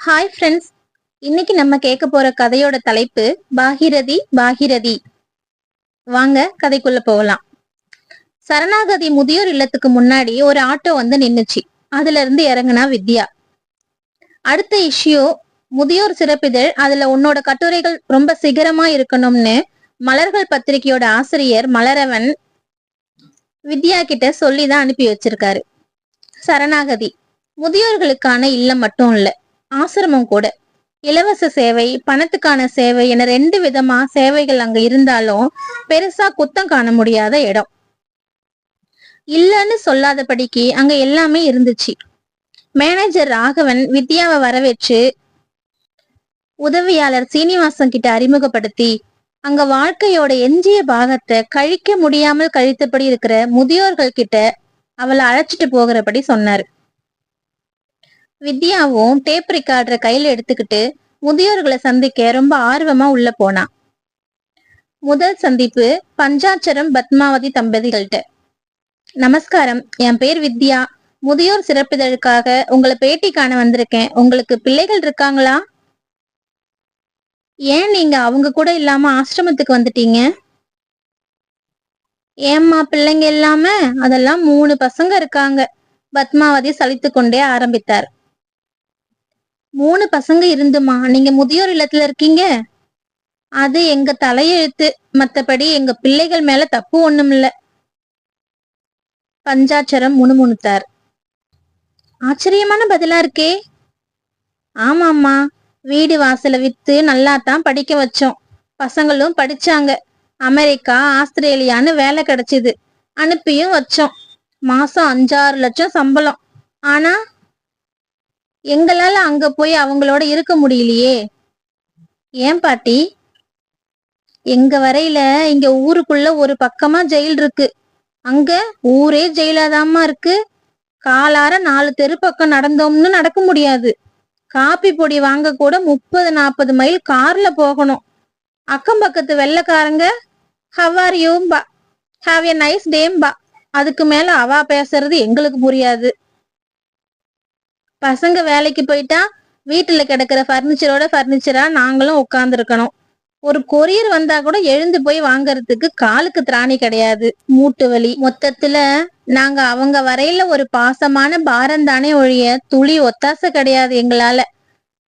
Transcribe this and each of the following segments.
Hi friends இன்னைக்கு நம்ம கேட்க போற கதையோட தலைப்பு பாகிரதி பாகிரதி. வாங்க கதைக்குள்ள போகலாம். சரணாகதி முதியோர் இல்லத்துக்கு முன்னாடி ஒரு ஆட்டோ வந்து நின்னுச்சு. அதுல இருந்து இறங்குனா வித்யா. அடுத்த இஷ்யூ முதியோர் சிறப்பிதழ் அதுல உன்னோட கட்டுரைகள் ரொம்ப சிகரமா இருக்கணும்னு மலர்கள் பத்திரிகையோட ஆசிரியர் மலரவன் வித்யா கிட்ட சொல்லிதான் அனுப்பி வச்சிருக்காரு. சரணாகதி முதியோர்களுக்கான இல்லம் மட்டும் இல்லை. ஆசிரமம் கூட. இலவச சேவை பணத்துக்கான சேவை என ரெண்டு விதமா சேவைகள் அங்க இருந்தாலும் பெருசா குத்தம் காண முடியாத இடம். இல்லன்னு சொல்லாதபடிக்கு அங்க எல்லாமே இருந்துச்சு. மேனேஜர் ராகவன் வித்யாவை வரவேற்று உதவியாளர் சீனிவாசன் கிட்ட அறிமுகப்படுத்தி அங்க வாழ்க்கையோட எஞ்சிய பாகத்தை கழிக்க முடியாமல் கழித்தபடி இருக்கிற முதியோர்கள் கிட்ட அவளை அழைச்சிட்டு போகிறபடி சொன்னாரு. வித்யாவும் டேப் ரெக்கார்டரை கையில எடுத்துக்கிட்டு முதியோர்களை சந்திக்க ரொம்ப ஆர்வமா உள்ள போனா. முதல் சந்திப்பு பஞ்சாட்சரம் பத்மாவதி தம்பதிகள்கிட்ட நமஸ்காரம் என் பேர் வித்யா. முதியோர் சிறப்பிதழுக்காக உங்களை பேட்டி காண வந்திருக்கேன். உங்களுக்கு பிள்ளைகள் இருக்காங்களா? ஏன் நீங்க அவங்க கூட இல்லாம ஆசிரமத்துக்கு வந்துட்டீங்க? ஏம்மா பிள்ளைங்க இல்லாம? அதெல்லாம் மூணு பசங்க இருக்காங்க. பத்மாவதி சலித்து கொண்டே ஆரம்பித்தார். மூணு பசங்க இருந்துமா நீங்க முதியோர் இல்லத்துல இருக்கீங்க. அது எங்க தலையெழுத்து. மத்தபடி எங்க பிள்ளைகள் மேல தப்பு ஒண்ணும் இல்ல பஞ்சாட்சரம் முணுமுணுத்தார். ஆச்சரியமான பதிலா இருக்கே. ஆமாம்மா. வீடு வாசல வித்து நல்லா தான் படிக்க வச்சோம். பசங்களும் படிச்சாங்க. அமெரிக்கா ஆஸ்திரேலியான்னு வேலை கிடைச்சிது. அனுப்பியும் வச்சோம். மாசம் அஞ்சாறு லட்சம் சம்பளம். ஆனா எங்களால அங்க போய் அவங்களோட இருக்க முடியலையே. ஏன் பாட்டி? எங்க வரையில இங்க ஊருக்குள்ள ஒரு பக்கமா ஜெயில் இருக்கு. அங்க ஊரே ஜெயிலாதாமா இருக்கு. காலார நாலு தெரு பக்கம் நடந்தோம்னு நடக்க முடியாது. காப்பி பொடி வாங்க கூட முப்பது நாற்பது மைல் கார்ல போகணும். அக்கம் பக்கத்து வெள்ளைக்காரங்க ஹவார் யூம்பா ஹாவ் எ நைஸ் டேம்பா அதுக்கு மேல அவா பேசுறது எங்களுக்கு புரியாது. பசங்க வேலைக்கு போயிட்டா வீட்டுல கிடக்குற ஃபர்னிச்சரோட ஃபர்னிச்சரா நாங்களும் உட்கார்ந்துருக்கணும். ஒரு கொரியர் வந்தா கூட எழுந்து போய் வாங்கறதுக்கு காலுக்கு திராணி கிடையாது. மூட்டு வலி. மொத்தத்துல நாங்க அவங்க வரையில ஒரு பாசமான பாரம் தானே ஒழிய துளி ஒத்தாசை கிடையாது எங்களால.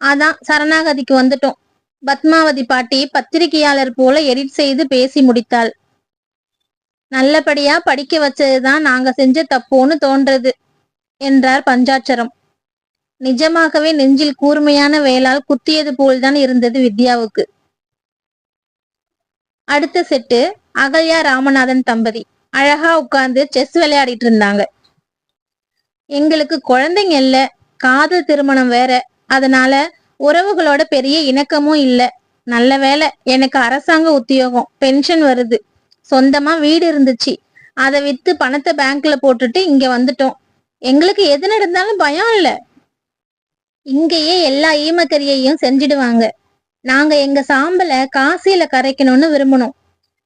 அதான் சரணாகதிக்கு வந்துட்டோம். பத்மாவதி பாட்டி பத்திரிகையாளர் போல எடிட் செய்து பேசி முடித்தாள். நல்லபடியா படிக்க வச்சதுதான் நாங்க செஞ்ச தப்புன்னு தோன்றது என்றார் பஞ்சாட்சரம். நிஜமாகவே நெஞ்சில் கூர்மையான வேலால் குத்தியது போல்தான் இருந்தது வித்யாவுக்கு. அடுத்த செட்டு அகல்யா ராமநாதன் தம்பதி. அழகா உட்கார்ந்து செஸ் விளையாடிட்டு இருந்தாங்க. எங்களுக்கு குழந்தைங்க இல்ல காதல் திருமணம் வேற. அதனால உறவுகளோட பெரிய இணக்கமும் இல்ல. நல்ல வேலை எனக்கு அரசாங்க உத்தியோகம் பென்ஷன் வருது. சொந்தமா வீடு இருந்துச்சு. அதை வித்து பணத்தை பேங்க்ல போட்டுட்டு இங்க வந்துட்டோம். எங்களுக்கு எது நடந்தாலும் பயம் இல்லை. இங்கேயே எல்லா ஈமக்கரியையும் செஞ்சிடுவாங்க. நாங்க எங்க சாம்பலை காசியில கரைக்கணும்னு விரும்பணும்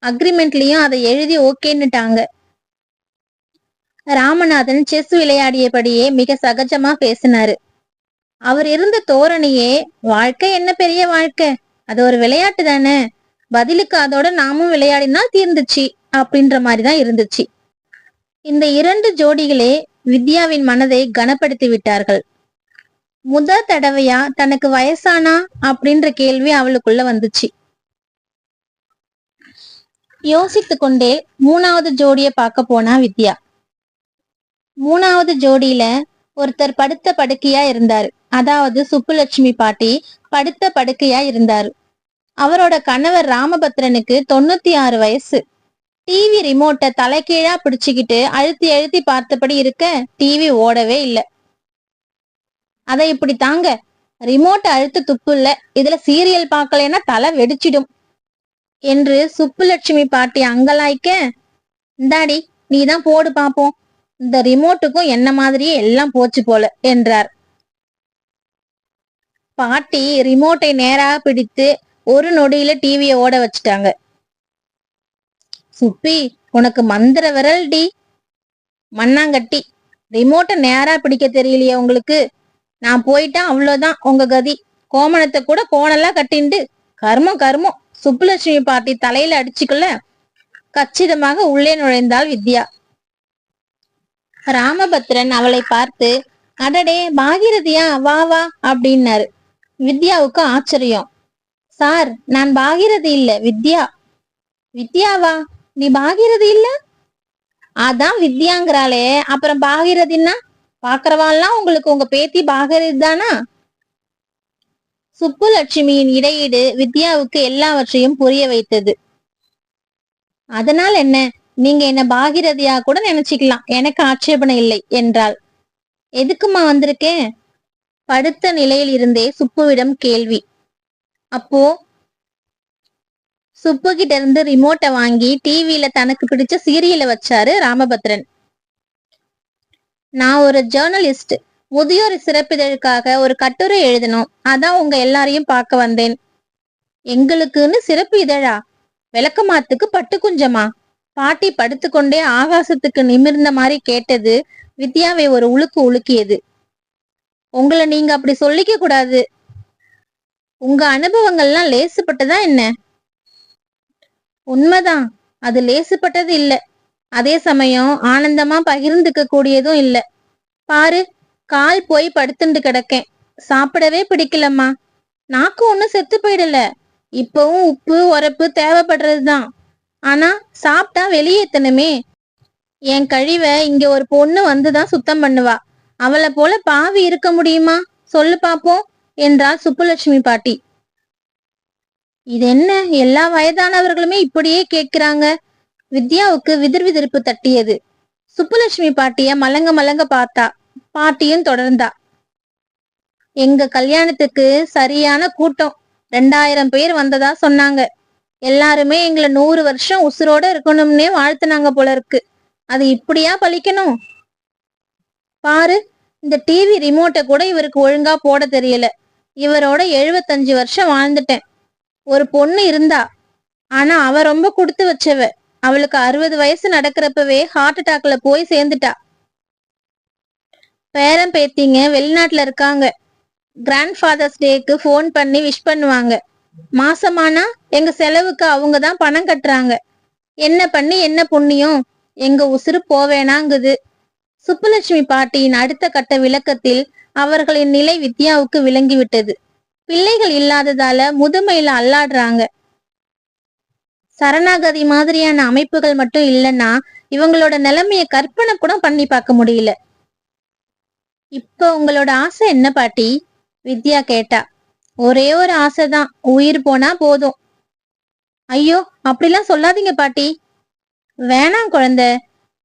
அக்ரிமெண்ட்லயும் அதை எழுதி ஓகேன்னுட்டாங்க. ராமநாதன் செஸ் விளையாடியபடியே மிக சகஜமா பேசினாரு. அவர் இருந்த தோரணையே வாழ்க்கை என்ன பெரிய வாழ்க்கை. அது ஒரு விளையாட்டு தானே. பதிலுக்கு அதோட நாமும் விளையாடினா தீர்ந்துச்சு அப்படின்ற மாதிரிதான் இருந்துச்சு. இந்த இரண்டு ஜோடிகளே வித்யாவின் மனதை கனப்படுத்தி விட்டார்கள். முத தடவையா தனக்கு வயசானா அப்படின்ற கேள்வி அவளுக்குள்ள வந்துச்சு. யோசித்து கொண்டே மூணாவது ஜோடிய பார்க்க போனா வித்யா. மூணாவது ஜோடியில ஒருத்தர் படுத்த படுக்கையா இருந்தாரு. அதாவது சுப்புலட்சுமி பாட்டி படுத்த படுக்கையா இருந்தாரு. அவரோட கணவர் ராமபத்ரனுக்கு தொண்ணூத்தி ஆறு வயசு. டிவி ரிமோட்டை தலைகீழா பிடிச்சுக்கிட்டு அழுத்தி அழுத்தி பார்த்தபடி இருக்க டிவி ஓடவே இல்லை. அதை இப்படி தாங்க. ரிமோட் அழுத்த துப்பு இல்ல இதுல சீரியல் பார்க்கலன்னா தலை வெடிச்சிடும். என்று சுப்புலட்சுமி பாட்டி அங்கலாய்க்க இந்தாடி நீதான் போடு பாப்போம். இந்த ரிமோட்டுக்கும் என்ன மாதிரியே எல்லாம் போச்சு போல என்றார். பாட்டி ரிமோட்டை நேரா பிடித்து ஒரு நொடியில டிவிய ஓட வச்சுட்டாங்க. சுப்பி உனக்கு மந்திர விரல் டி மண்ணாங்கட்டி ரிமோட்டை நேரா பிடிக்க தெரியலையே உங்களுக்கு? நான் போயிட்டா அவ்வளவுதான். உங்க கதி. கோமணத்தை கூட கோணெல்லாம் கட்டிண்டு கர்மம் கர்மம். சுப்புலட்சுமி பாட்டி தலையில அடிச்சுக்கல. கச்சிதமாக உள்ளே நுழைந்தாள் வித்யா. ராமபத்ரன் அவளை பார்த்து அடடே பாகிரதியா? வா வா அப்படின்னாரு. வித்யாவுக்கு ஆச்சரியம். சார் நான் பாகிரதி இல்ல வித்யா. வித்யாவா நீ பாகிரதி இல்ல? அதான் வித்யாங்கிறாளே அப்புறம் பாகிரதின்னா? பாக்குறவாள்லாம் உங்களுக்கு உங்க பேத்தி பாகிரதி தானா? சுப்புலட்சுமியின் இடையீடு வித்யாவுக்கு எல்லாவற்றையும் புரிய வைத்தது. அதனால் என்ன? நீங்க என்ன பாகிரதியா கூட நினைச்சுக்கலாம். எனக்கு ஆட்சேபனை இல்லை என்றாள். எதுக்குமா வந்திருக்கேன் படுத்த நிலையில் இருந்தே சுப்புவிடம் கேள்வி. அப்போ சுப்பு கிட்ட இருந்து ரிமோட்டை வாங்கி டிவியில தனக்கு பிடிச்ச சீரியலை வச்சாரு ராமபத்ரன். நான் ஒரு ஜேர்னலிஸ்ட் முதியோர் சிறப்பிதழுக்காக ஒரு கட்டுரை எழுதணும். அதான் உங்க எல்லாரையும் பார்க்க வந்தேன். எங்களுக்குன்னு சிறப்பு இதழா? விளக்கமாத்துக்கு பட்டு குஞ்சமா பாட்டி படுத்துக்கொண்டே ஆகாசத்துக்கு நிமிர்ந்த மாதிரி கேட்டது வித்யாவை ஒரு உலுக்கு உலுக்கியது உங்களை நீங்க அப்படி சொல்லிக்க கூடாது. உங்க அனுபவங்கள்லாம் லேசுப்பட்டதா என்ன? உண்மைதான். அது லேசுப்பட்டது இல்லை. அதே சமயம் ஆனந்தமா பகிர்ந்துக்க கூடியதும் இல்ல. பாரு கால் போய் படுத்துண்டு கிடக்கேன். சாப்பிடவே பிடிக்கலம்மா. நாக்கு ஒண்ணும் செத்து போயிடல. இப்பவும் உப்பு உரப்பு தேவைப்படுறதுதான். ஆனா சாப்பிட்டா வெளியேத்தணுமே என் கழிவை இங்க ஒரு பொண்ணு வந்துதான் சுத்தம் பண்ணுவா. அவளை போல பாவி இருக்க முடியுமா? சொல்லு பாப்போம் என்றாள் சுப்புலட்சுமி பாட்டி. இது என்ன எல்லா வயதானவர்களுமே இப்படியே கேட்கிறாங்க. வித்யாவுக்கு விதிர் விதிர்ப்பு தட்டியது. சுப்புலட்சுமி பாட்டிய மலங்க மலங்க பார்த்தா பாட்டியும் தொடர்ந்தா. எங்க கல்யாணத்துக்கு சரியான கூட்டம். ரெண்டாயிரம் பேர் வந்ததா சொன்னாங்க. எல்லாருமே எங்களை நூறு வருஷம் உசுரோட இருக்கணும்னே வாழ்த்துனாங்க போல இருக்கு அது இப்படியா பழிக்கணும்? பாரு இந்த டிவி ரிமோட்டை கூட இவருக்கு ஒழுங்கா போட தெரியல. இவரோட எழுபத்தஞ்சு வருஷம் வாழ்ந்துட்டேன். ஒரு பொண்ணு இருந்தா ஆனா அவ ரொம்ப கொடுத்து வச்சவ. அவளுக்கு அறுபது வயசு நடக்கிறப்பவே ஹார்ட் அட்டாக்ல போய் சேர்ந்துட்டா. பேரன் பேத்திங்க வெளிநாட்டுல இருக்காங்க. கிராண்ட் ஃபாதர்ஸ் டேக்கு ஃபோன் பண்ணி விஷ் பண்ணுவாங்க. மாசமானா எங்க செலவுக்கு அவங்க தான் பணம் கட்டுறாங்க. என்ன பண்ணி என்ன புண்ணியம்? எங்க உசுறு போவேணாங்குது. சுப்புலட்சுமி பாட்டியின் அடுத்த கட்ட விளக்கத்தில் அவர்களின் நிலை வித்யாவுக்கு விளங்கிவிட்டது. பிள்ளைகள் இல்லாததால முதுமையில அல்லாடுறாங்க சரணாகதி மாதிரியான அமைப்புகள் மட்டும் இல்லைன்னா இவங்களோட நிலைமைய கற்பனை கூட பண்ணி பார்க்க முடியல. இப்ப உங்களோட ஆசை என்ன பாட்டி? வித்யா கேட்டா. ஒரே ஒரு ஆசைதான். உயிர் போனா போதும். ஐயோ அப்படிலாம் சொல்லாதீங்க பாட்டி. வேணாம் குழந்தை.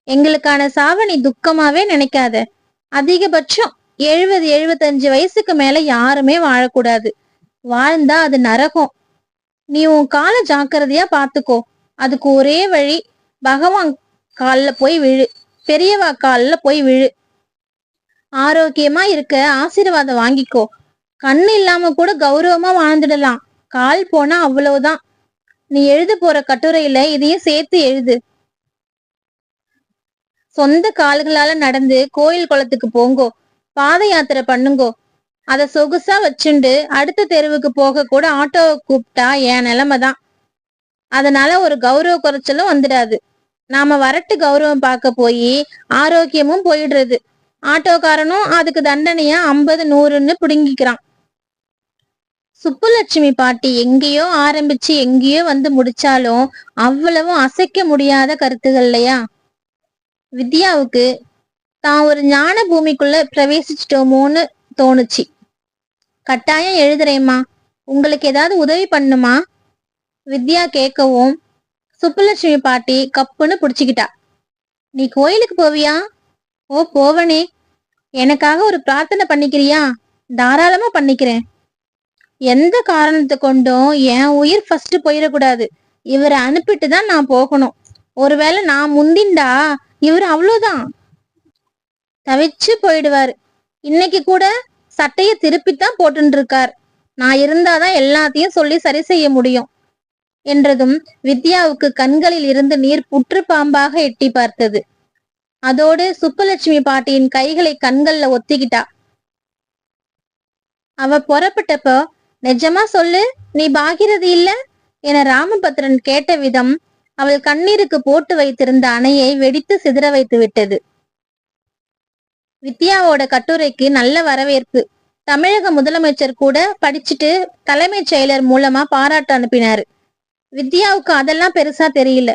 எங்களுக்கான சாவணி துக்கமாவே நினைக்காத. அதிகபட்சம் எழுபது எழுபத்தஞ்சு வயசுக்கு மேல யாருமே வாழக்கூடாது. வாழ்ந்தா அது நரகம். நீ உன் காலை ஜாக்கிரதையா பாத்துக்கோ. அதுக்கு ஒரே வழி பகவான் கால்ல போய் விழு. பெரியவா கால்ல போய் விழு. ஆரோக்கியமா இருக்க ஆசீர்வாதம் வாங்கிக்கோ. கண்ணு இல்லாம கூட கௌரவமா வாழ்ந்துடலாம். கால் போனா அவ்வளவுதான். நீ எழுத போற கட்டுரையில இதையும் சேர்த்து எழுது. சொந்த கால்களால நடந்து கோயில் குளத்துக்கு போங்கோ. பாத யாத்திரை பண்ணுங்கோ. அத சொகுசா வச்சுண்டு அடுத்த தெருவுக்கு போக கூட ஆட்டோவை கூப்பிட்டா என் நிலைமை தான் அதனால ஒரு கௌரவ குறைச்சலும் வந்துடாது. நாம வரட்டு கௌரவம் பார்க்க போய் ஆரோக்கியமும் போயிடுறது. ஆட்டோக்காரனும் அதுக்கு தண்டனையா ஐம்பது நூறுன்னு பிடுங்கிக்கிறான். சுப்புலட்சுமி பாட்டி எங்கேயோ ஆரம்பிச்சு எங்கேயோ வந்து முடிச்சாலும் அவ்வளவும் அசைக்க முடியாத கருத்துகள் இல்லையா? வித்யாவுக்கு தான் ஒரு ஞான பூமிக்குள்ள பிரவேசிச்சிட்டோமோன்னு தோணுச்சு. கட்டாயம் எழுதுறேம்மா. உங்களுக்கு ஏதாவது உதவி பண்ணுமா? வித்யா கேட்கவும் சுப்புலட்சுமி பாட்டி கப்புன்னு புடிச்சுக்கிட்டா. நீ கோயிலுக்கு போவியா? ஓ போவனே. எனக்காக ஒரு பிரார்த்தனை பண்ணிக்கிறியா? தாராளமா பண்ணிக்கிறேன். எந்த காரணத்தை கொண்டும் என் உயிர் ஃபர்ஸ்ட் போயிடக்கூடாது. இவரை அனுப்பிட்டு தான் நான் போகணும். ஒருவேளை நான் முந்திண்டா? இவர் அவ்வளோதான் தவிச்சு போயிடுவாரு. இன்னைக்கு கூட சட்டைய திருப்பித்தான் போட்டுட்டு இருக்கார் நான் இருந்தாதான் எல்லாத்தையும் சொல்லி சரி செய்ய முடியும் என்றதும் வித்யாவுக்கு கண்களில் இருந்து நீர் புற்று பாம்பாக எட்டி பார்த்தது. அதோடு சுப்புலட்சுமி பாட்டியின் கைகளை கண்கள்ல ஒத்திக்கிட்டா. அவ புறப்பட்டப்போ நிஜமா சொல்லு நீ பாகிறது இல்ல? என ராமபத்ரன் கேட்ட விதம் அவள் கண்ணீருக்கு போட்டு வைத்திருந்த அணையை வெடித்து சிதற வைத்து விட்டது. வித்யாவோட கட்டுரைக்கு நல்ல வரவேற்பு. தமிழக முதலமைச்சர் கூட படிச்சுட்டு தலைமைச் செயலர் மூலமா பாராட்டு அனுப்பினாரு. வித்யாவுக்கு அதெல்லாம் பெருசா தெரியல.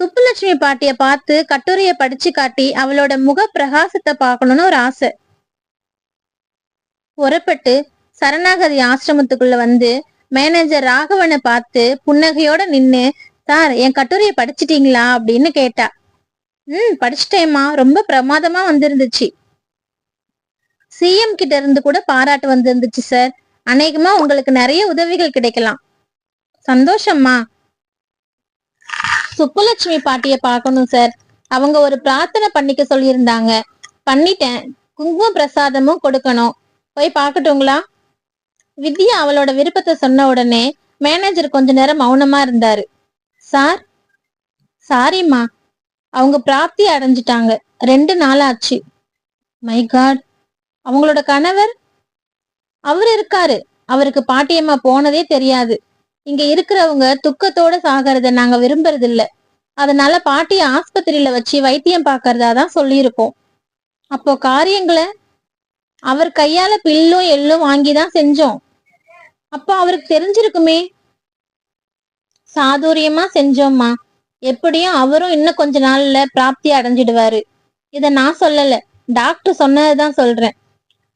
சுப்புலட்சுமி பாட்டிய பார்த்து கட்டுரைய படிச்சு காட்டி அவளோட முக பிரகாசத்தை பார்க்கணும்னு ஒரு ஆசை. புறப்பட்டு சரணாகதி ஆசிரமத்துக்குள்ள வந்து மேனேஜர் ராகவனை பார்த்து புன்னகையோட நின்னு சார் என் கட்டுரையை படிச்சிட்டீங்களா? அப்படின்னு கேட்டா. ம் படிச்சிட்டேம்மா. ரொம்ப பிரமாதமா வந்திருந்துச்சு. சிஎம் கிட்ட இருந்து கூட பாராட்டு வந்திருந்துச்சு சார் அநேகமா உங்களுக்கு நிறைய உதவிகள் கிடைக்கலாம். சந்தோஷம்மா. சுப்புலட்சுமி பாட்டிய பார்க்கணும் சார் அவங்க ஒரு பிரார்த்தனை பண்ணிக்க சொல்லியிருந்தாங்க. பண்ணிட்டேன். குங்கும பிரசாதமும் கொடுக்கணும். போய் பார்க்கட்டுங்களா? வித்யா அவளோட விருப்பத்தை சொன்ன உடனே மேனேஜர் கொஞ்ச நேரம் மௌனமா இருந்தாரு. சார் சாரிம்மா அவங்க பிராப்தி அடைஞ்சிட்டாங்க. ரெண்டு நாள் ஆச்சு. மை காட் அவங்களோட கணவர் அவர் இருக்காரு. அவருக்கு பாட்டியம்மா போனதே தெரியாது. இங்க இருக்கிறவங்க துக்கத்தோட சாகிறத நாங்க விரும்புறது இல்ல அதனால பாட்டிய ஆஸ்பத்திரியில வச்சு வைத்தியம் பாக்குறதா தான் சொல்லியிருக்கோம். அப்போ காரியங்களை அவர் கையால பில்லும் எள்ளும் வாங்கிதான் செஞ்சோம். அப்போ அவருக்கு தெரிஞ்சிருக்குமே. சாதுரியமா செஞ்சோம்மா. எப்படியும் அவரும் இன்னும் கொஞ்ச நாள்ல பிராப்தி அடைஞ்சிடுவாரு. இத நான் சொல்லல. டாக்டர் சொன்னதுதான் சொல்றேன்.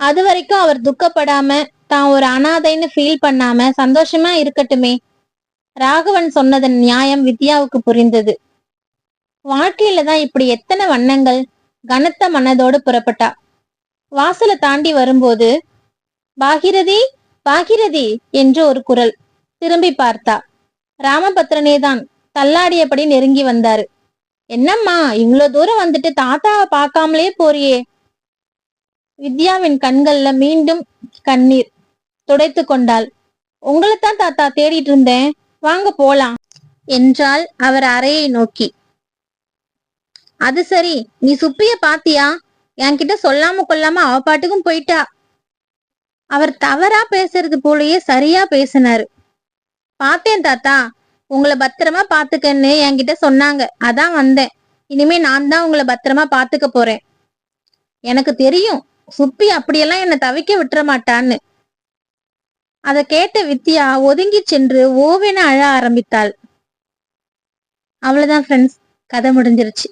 அது வரைக்கும் அவர் துக்கப்படாம தான் ஒரு அனாதைன்னு ஃபீல் பண்ணாம சந்தோஷமா இருக்கட்டுமே. ராகவன் சொன்னதன் நியாயம் வித்யாவுக்கு புரிந்தது. வாழ்க்கையில தான் இப்படி எத்தனை வண்ணங்கள் கனத்த மனதோடு புறப்பட்டா. வாசலை தாண்டி வரும்போது பாகிரதி பாகிரதி என்று ஒரு குரல் திரும்பி பார்த்தா. ராமபத்ரனே தான் தள்ளாடியபடி நெருங்கி வந்தாரு. என்னம்மா இவ்வளவு தூரம் வந்துட்டு தாத்தாவை பார்க்காமலே போறியே. வித்யாவின் கண்கள்ல மீண்டும் கண்ணீர் துடைத்து கொண்டாள். உங்களைத்தான் தாத்தா தேடிட்டு இருந்தேன். வாங்க போலாம். என்றாள் அவர் அறையை நோக்கி. அது சரி. நீ சுப்பிய பாத்தியா? என்கிட்ட சொல்லாம கொள்ளாம அவ பாட்டுக்கும் போயிட்டா. அவர் தவறா பேசுறது போலயே சரியா பேசினாரு. பார்த்தேன் தாத்தா. உங்களை பத்திரமா பாத்துக்கன்னு என்கிட்ட சொன்னாங்க. அதான் வந்தேன். இனிமே நான் தான் உங்களை பத்திரமா பாத்துக்க போறேன். எனக்கு தெரியும். சுப்பி அப்படியெல்லாம் என்னை தவிக்க விட்டுற மாட்டான்னு அத கேட்ட வித்யா ஒதுங்கி சென்று ஓவென அழ ஆரம்பித்தாள். அவ்வளவுதான் ஃப்ரெண்ட்ஸ் கதை முடிஞ்சிருச்சு.